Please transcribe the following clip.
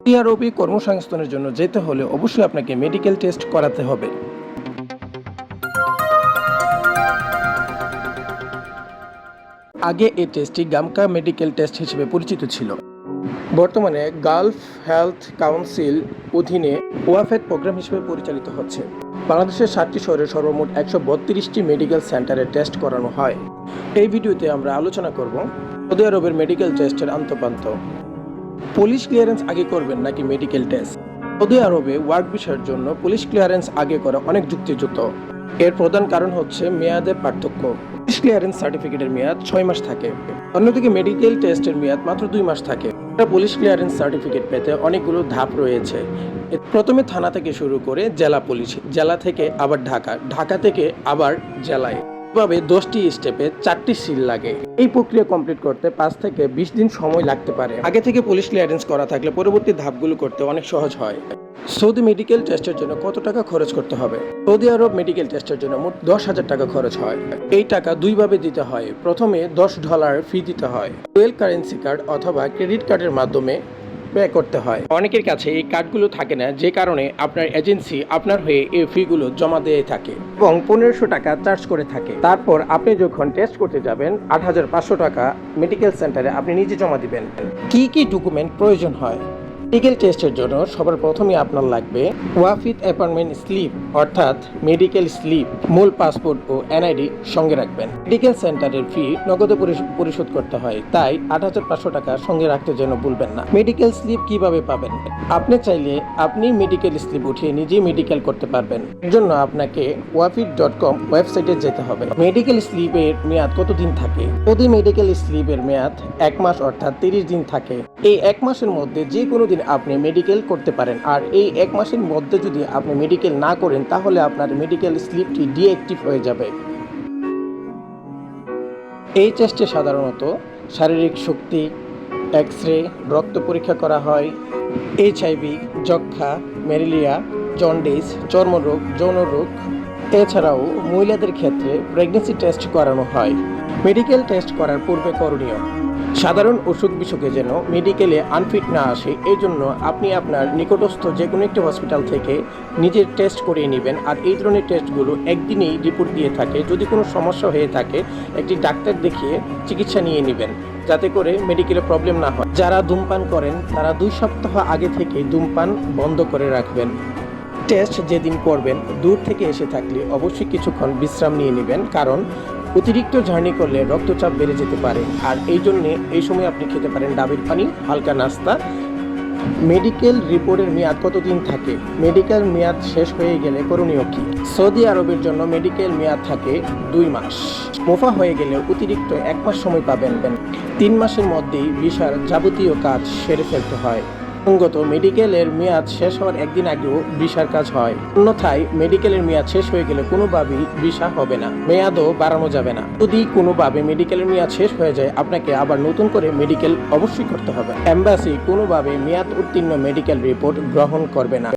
Saudi কর্মসংস্থানের জন্য যেতে হলে অবশ্যই আপনাকে মেডিকেল টেস্ট করাতে হবে। আগে এই টেস্টটি গামকা মেডিকেল টেস্ট হিসেবে পরিচিত ছিল। বর্তমানে গালফ হেলথ কাউন্সিল অধীনে ওয়াফেদ প্রোগ্রাম হিসেবে পরিচালিত হচ্ছে। বাংলাদেশের সাতটি শহরে সর্বমোট একশো বত্রিশটি মেডিকেল সেন্টারে টেস্ট করানো হয়। এই ভিডিওতে আমরা আলোচনা করব। সৌদি আরবের মেডিকেল টেস্টের আন্তপান্ত পুলিশ ক্লিয়ারেন্স আগে করবেন নাকি মেডিকেল টেস্ট সৌদি আরবে ওয়ার্ক ভিসার জন্য পুলিশ ক্লিয়ারেন্স আগে করা অনেক যুক্তিযুক্ত। এর প্রধান কারণ হচ্ছে মেয়াদের পার্থক্য। পুলিশ ক্লিয়ারেন্স সার্টিফিকেটের মেয়াদ ছয় মাস থাকে। অন্যদিকে মেডিকেল টেস্টের মেয়াদ মাত্র দুই মাস থাকে। পুলিশ ক্লিয়ারেন্স সার্টিফিকেট পেতে অনেকগুলো ধাপ রয়েছে। প্রথমে থানা থেকে শুরু করে জেলা পুলিশ, জেলা থেকে আবার ঢাকা ঢাকা থেকে আবার জেলায়। এভাবে দশটি স্টেপে চারটি সিল লাগে। এই প্রক্রিয়া কমপ্লিট করতে পাঁচ থেকে বিশ দিন সময় লাগতে পারে। আগে থেকে পুলিশ ক্লিয়ারেন্স করা থাকলে পরবর্তী ধাপগুলো করতে অনেক সহজ হয়। সৌদি মেডিকেল টেস্টের জন্য কত টাকা খরচ করতে হবে? সৌদি আরব মেডিকেল টেস্টের জন্য মোট দশ হাজার টাকা খরচ হয়। এই টাকা দুইভাবে দিতে হয়। প্রথমে দশ ডলার ফি দিতে হয়। ডুয়েল কারেন্সি কার্ড অথবা ক্রেডিট কার্ডের মাধ্যমে পে করতে হয়। অনেকের কাছে এই কার্ডগুলো থাকে না, যে কারণে আপনার এজেন্সি আপনার হয়ে এই ফিগুলো জমা দিয়ে থাকে এবং পনেরোশো টাকা চার্জ করে থাকে। তারপর আপনি যখন টেস্ট করতে যাবেন, আট হাজার পাঁচশো টাকা মেডিকেল সেন্টারে আপনি নিজে জমা দিবেন। কি কি ডকুমেন্ট প্রয়োজন হয়? মেডিকেল টেস্টের জন্য সবার প্রথমে আপনার লাগবে ওয়াফিদ অ্যাপয়েন্টমেন্ট স্লিপ অর্থাৎ মেডিকেল স্লিপ মূল পাসপোর্ট ও এনআইডি সঙ্গে রাখবেন। মেডিকেল সেন্টারের ফি নগদে পরিশ- পরিশোধ করতে হয়, তাই আট হাজার পাঁচশো টাকা সঙ্গে রাখতে যেন ভুলবেন না। মেডিকেল স্লিপ কীভাবে পাবেন? আপনি চাইলে আপনি মেডিকেল স্লিপ উঠিয়ে নিজেই মেডিকেল করতে পারবেন। এর জন্য আপনাকে ওয়াফিড ডট কম ওয়েবসাইটে যেতে হবে। মেডিকেল স্লিপের মেয়াদ কতদিন থাকে? প্রতি মেডিকেল স্লিপের মেয়াদ এক মাস অর্থাৎ তিরিশ দিন থাকে, এই এক মাসের মধ্যে যে কোনো দিন আপনি মেডিকেল করতে পারেন। আর এই এক মাসের মধ্যে যদি আপনি মেডিকেল না করেন, তাহলে আপনার মেডিকেল স্লিপটি ডিঅ্যাক্টিভ হয়ে যাবে। এই টেস্টে সাধারণত শারীরিক শক্তি এক্স রে রক্ত পরীক্ষা করা হয় এইচআইভি যক্ষা ম্যালেরিয়া, জন্ডিস, চর্মরোগ, যৌনরোগ, এছাড়াও মহিলাদের ক্ষেত্রে প্রেগনেন্সি টেস্ট করানো হয়। মেডিকেল টেস্ট করার পূর্বে করণীয়। সাধারণ অসুখ বিসুখে যেন মেডিকেলে আনফিট না আসে এই জন্য আপনি আপনার নিকটস্থ যে কোনো একটি হসপিটাল থেকে নিজের টেস্ট করিয়ে নেবেন। আর এই ধরনের টেস্টগুলো একদিনেই রিপোর্ট দিয়ে থাকে। যদি কোনো সমস্যা হয়ে থাকে, একটি ডাক্তার দেখিয়ে চিকিৎসা নিয়ে নেবেন, যাতে করে মেডিকেলে প্রবলেম না হয়। যারা ধূমপান করেন, তারা দুই সপ্তাহ আগে থেকে ধূমপান বন্ধ করে রাখবেন। টেস্ট যেদিন করবেন, দূর থেকে এসে থাকলে অবশ্যই কিছুক্ষণ বিশ্রাম নিয়ে নেবেন। কারণ অতিরিক্ত জার্নি করলে রক্তচাপ বেড়ে যেতে পারে। আর এই জন্যে এই সময় আপনি খেতে পারেন ডাবের পানি, হালকা নাস্তা। মেডিকেল রিপোর্টের মেয়াদ কতদিন থাকে? মেডিকেল মেয়াদ শেষ হয়ে গেলে করণীয় কি? সৌদি আরবের জন্য মেডিকেল মেয়াদ থাকে দুই মাস। মোফা হয়ে গেলে অতিরিক্ত এক মাস সময় পাবেন। তিন মাসের মধ্যেই ভিসার যাবতীয় কাজ সেরে ফেলতে হয়। সঙ্গত মেডিকেলের মেয়াদ শেষ হওয়ার একদিন আগেও ভিসার কাজ হয়। অন্যথায় মেডিকেলের মেয়াদ শেষ হয়ে গেলে কোনোভাবেই ভিসা হবে না। মেয়াদও বাড়ানো যাবে না। যদি কোনোভাবে মেডিকেলের মেয়াদ শেষ হয়ে যায়, আপনাকে আবার নতুন করে মেডিকেল অবশ্যই করতে হবে। এম্বাসি কোনোভাবে মেয়াদ উত্তীর্ণ মেডিকেল রিপোর্ট গ্রহণ করবে না।